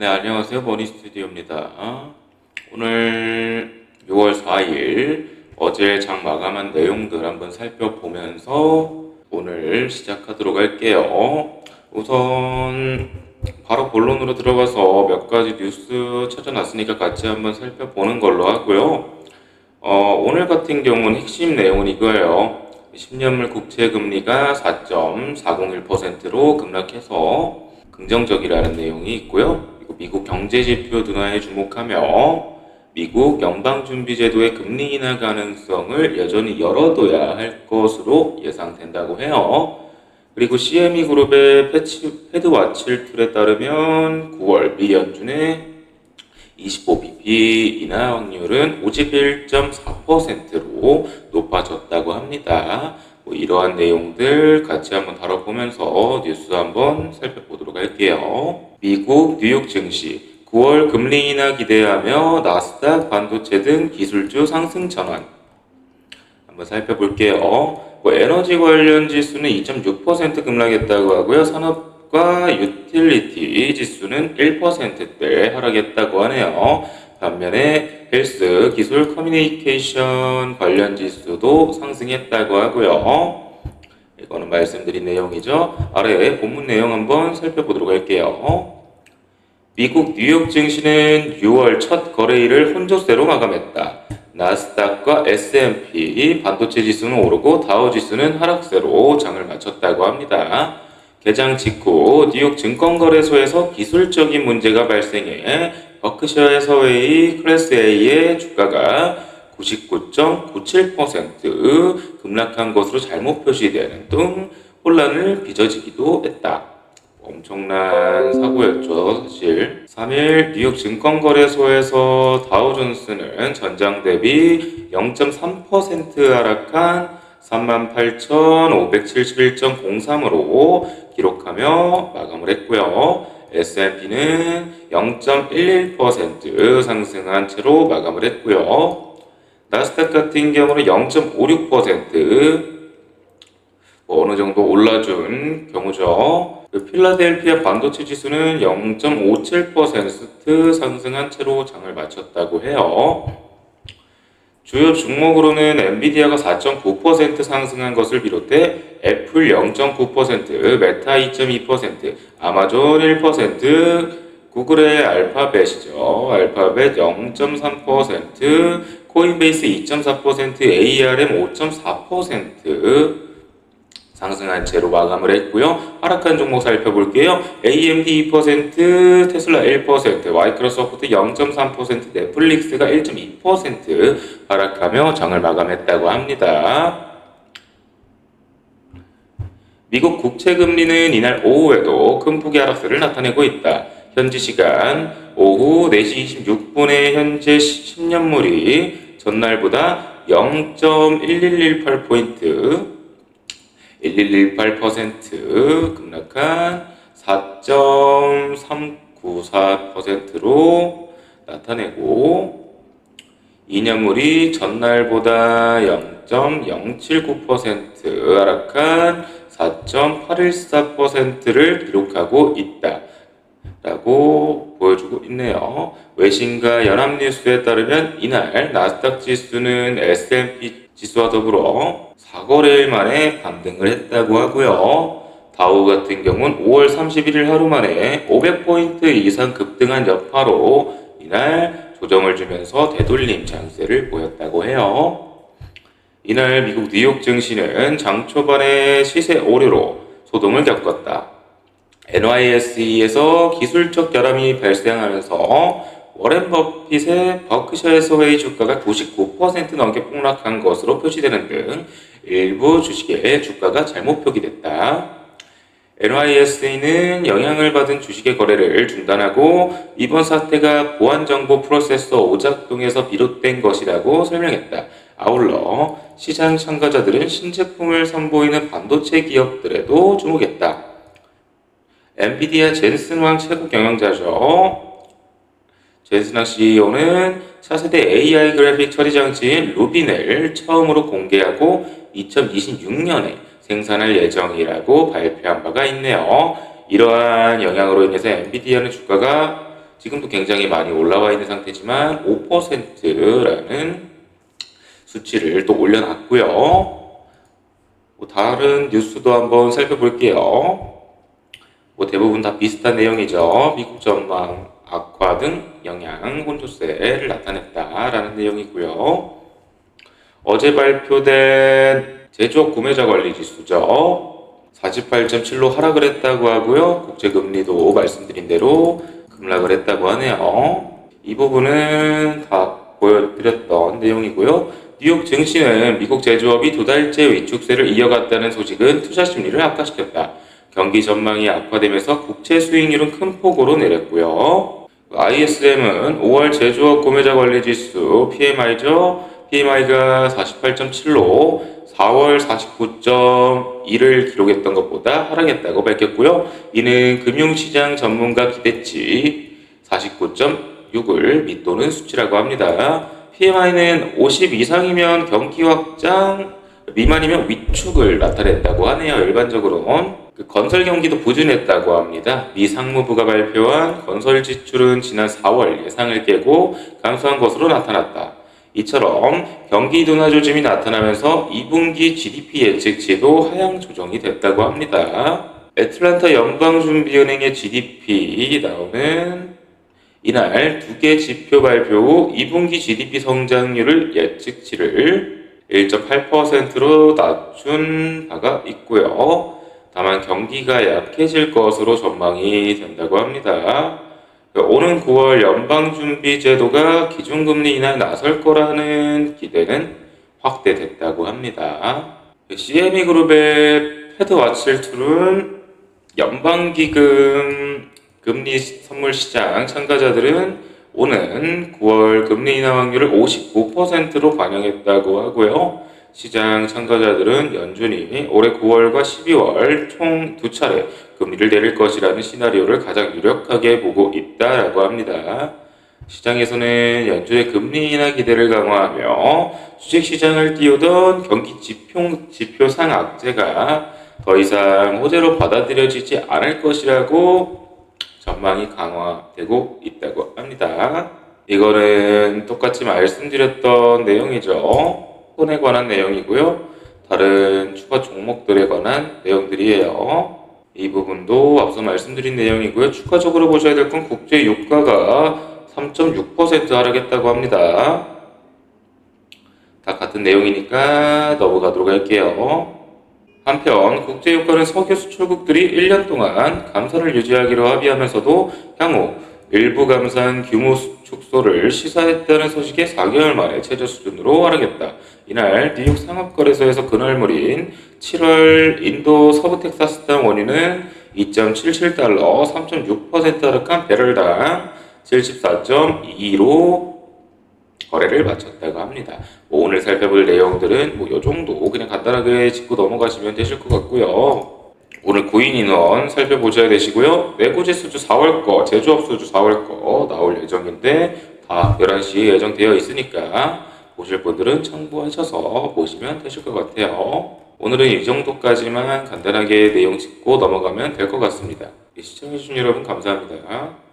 네, 안녕하세요. 머니 스튜디오입니다. 오늘 6월 4일 어제 장 마감한 내용들 한번 살펴보면서 오늘 시작하도록 할게요. 우선 바로 본론으로 들어가서 몇 가지 뉴스 찾아놨으니까 같이 한번 살펴보는 걸로 하고요. 어, 오늘 같은 경우는 핵심 내용은 이거예요. 10년물 국채 금리가 4.401%로 급락해서 긍정적이라는 내용이 있고요. 미국 경제 지표 둔화에 주목하며 미국 연방준비제도의 금리 인하 가능성을 여전히 열어둬야 할 것으로 예상된다고 해요. 그리고 CME 그룹의 패치, 패드 와칠 툴에 따르면 9월 미 연준의 25bp 인하 확률은 51.4%로 높아졌다고 합니다. 뭐 이러한 내용들 같이 한번 다뤄보면서 뉴스 한번 살펴보도록 할게요. 미국 뉴욕 증시 9월 금리 인하 기대하며 나스닥 반도체 등 기술주 상승 전환 한번 살펴볼게요. 뭐 에너지 관련 지수는 2.6% 급락했다고 하고요. 산업과 유틸리티 지수는 1%대 하락했다고 하네요. 반면에 헬스, 기술, 커뮤니케이션 관련 지수도 상승했다고 하고요. 이거는 말씀드린 내용이죠. 아래 본문 내용 한번 살펴보도록 할게요. 미국 뉴욕 증시는 6월 첫 거래일을 혼조세로 마감했다. 나스닥과 S&P 반도체 지수는 오르고 다우 지수는 하락세로 장을 마쳤다고 합니다. 개장 직후 뉴욕 증권거래소에서 기술적인 문제가 발생해 버크셔 서웨이 클래스 A의 주가가 99.97% 급락한 것으로 잘못 표시되는 등 혼란을 빚어지기도 했다. 엄청난 사고였죠, 사실. 3일 뉴욕 증권거래소에서 다우존스는 전장 대비 0.3% 하락한 38,571.03으로 기록하며 마감을 했고요. S&P는 0.11% 상승한 채로 마감을 했고요. 나스닥 같은 경우는 0.56%뭐 어느 정도 올라준 경우죠. 그 필라델피아 반도체 지수는 0.57% 상승한 채로 장을 마쳤다고 해요. 주요 종목으로는 엔비디아가 4.9% 상승한 것을 비롯해 애플 0.9%, 메타 2.2%, 아마존 1%, 구글의 알파벳이죠. 알파벳 0.3%, 코인베이스 2.4%, ARM 5.4% 상승한 채로 마감을 했고요. 하락한 종목 살펴볼게요. AMD 2%, 테슬라 1%, 마이크로소프트 0.3%, 넷플릭스가 1.2% 하락하며 장을 마감했다고 합니다. 미국 국채 금리는 이날 오후에도 큰 폭의 하락세를 나타내고 있다. 현지 시간 오후 4시 26분에 현재 10년물이 전날보다 0.1118포인트 1118% 급락한 4.394%로 나타내고 2년물이 전날보다 0.079% 하락한 4.814%를 기록하고 있다. 라고 보여주고 있네요. 외신과 연합뉴스에 따르면 이날 나스닥 지수는 S&P 지수와 더불어 4거래일 만에 반등을 했다고 하고요. 다우 같은 경우는 5월 31일 하루 만에 500포인트 이상 급등한 여파로 이날 조정을 주면서 되돌림 장세를 보였다고 해요. 이날 미국 뉴욕 증시는 장 초반에 시세 오류로 소동을 겪었다. NYSE에서 기술적 결함이 발생하면서 워렌 버핏의 버크셔 서웨이 주가가 99% 넘게 폭락한 것으로 표시되는 등 일부 주식의 주가가 잘못 표기됐다. NYSE는 영향을 받은 주식의 거래를 중단하고 이번 사태가 보안정보 프로세서 오작동에서 비롯된 것이라고 설명했다. 아울러 시장 참가자들은 신제품을 선보이는 반도체 기업들에도 주목했다. 엔비디아 젠슨 왕 최고 경영자죠. 젠슨 왕 CEO는 차세대 AI 그래픽 처리 장치인 루빈을 처음으로 공개하고 2026년에 생산할 예정이라고 발표한 바가 있네요. 이러한 영향으로 인해서 엔비디아는 주가가 지금도 굉장히 많이 올라와 있는 상태지만 5%라는 수치를 또 올려놨고요. 뭐 다른 뉴스도 한번 살펴볼게요. 뭐 대부분 다 비슷한 내용이죠. 미국 전망 악화 등 영향 혼조세를 나타냈다라는 내용이고요. 어제 발표된 제조업 구매자 관리 지수죠. 48.7로 하락을 했다고 하고요. 국제금리도 말씀드린 대로 급락을 했다고 하네요. 이 부분은 다 보여드렸던 내용이고요. 뉴욕 증시는 미국 제조업이 두 달째 위축세를 이어갔다는 소식은 투자 심리를 악화시켰다. 경기 전망이 악화되면서 국채 수익률은 큰 폭으로 내렸고요. ISM은 5월 제조업 구매자 관리 지수 PMI죠. PMI가 48.7로 4월 49.1을 기록했던 것보다 하락했다고 밝혔고요. 이는 금융시장 전문가 기대치 49.6을 밑도는 수치라고 합니다. PMI는 50 이상이면 경기 확장, 미만이면 위축을 나타낸다고 하네요. 일반적으로는. 그 건설 경기도 부진했다고 합니다. 미 상무부가 발표한 건설 지출은 지난 4월 예상을 깨고 감소한 것으로 나타났다. 이처럼 경기 둔화 조짐이 나타나면서 2분기 GDP 예측치도 하향 조정이 됐다고 합니다. 애틀란타 연방준비은행의 GDP 나오는 이날 두 개 지표 발표 후 2분기 GDP 성장률을 예측치를 1.8%로 낮춘 바가 있고요. 다만 경기가 약해질 것으로 전망이 된다고 합니다. 오는 9월 연방준비제도가 기준금리 인하에 나설 거라는 기대는 확대됐다고 합니다. CME 그룹의 패드와칠 툴은 연방기금 금리 선물 시장 참가자들은 오는 9월 금리 인하 확률을 59%로 반영했다고 하고요. 시장 참가자들은 연준이 올해 9월과 12월 총 두 차례 금리를 내릴 것이라는 시나리오를 가장 유력하게 보고 있다라고 합니다. 시장에서는 연준의 금리 인하 기대를 강화하며 주식 시장을 띄우던 경기 지표, 지표상 악재가 더 이상 호재로 받아들여지지 않을 것이라고 전망이 강화되고 있다고 합니다. 이거는 똑같이 말씀드렸던 내용이죠. 폰에 관한 내용이고요. 다른 추가 종목들에 관한 내용들이에요. 이 부분도 앞서 말씀드린 내용이고요. 추가적으로 보셔야 될 건 국제 유가가 3.6% 하락했다고 합니다. 다 같은 내용이니까 넘어가도록 할게요. 한편 국제 유가는 석유 수출국들이 1년 동안 감산을 유지하기로 합의하면서도 향후 일부 감산 규모 축소를 시사했다는 소식에 4개월 만에 최저 수준으로 하락했다. 이날 뉴욕 상업거래소에서 그날물인 7월 인도 서부 텍사스당 원유는 2.77달러 3.6% 하락한 배럴당 74.2로 거래를 마쳤다고 합니다. 뭐 오늘 살펴볼 내용들은 뭐 요 정도 그냥 간단하게 짚고 넘어가시면 되실 것 같고요. 오늘 구인 인원 살펴보셔야 되시고요. 내고지 수주 4월 거, 제조업 수주 4월 거 나올 예정인데 다 11시에 예정되어 있으니까 보실 분들은 참고하셔서 보시면 되실 것 같아요. 오늘은 이 정도까지만 간단하게 내용 짚고 넘어가면 될 것 같습니다. 시청해주신 여러분 감사합니다.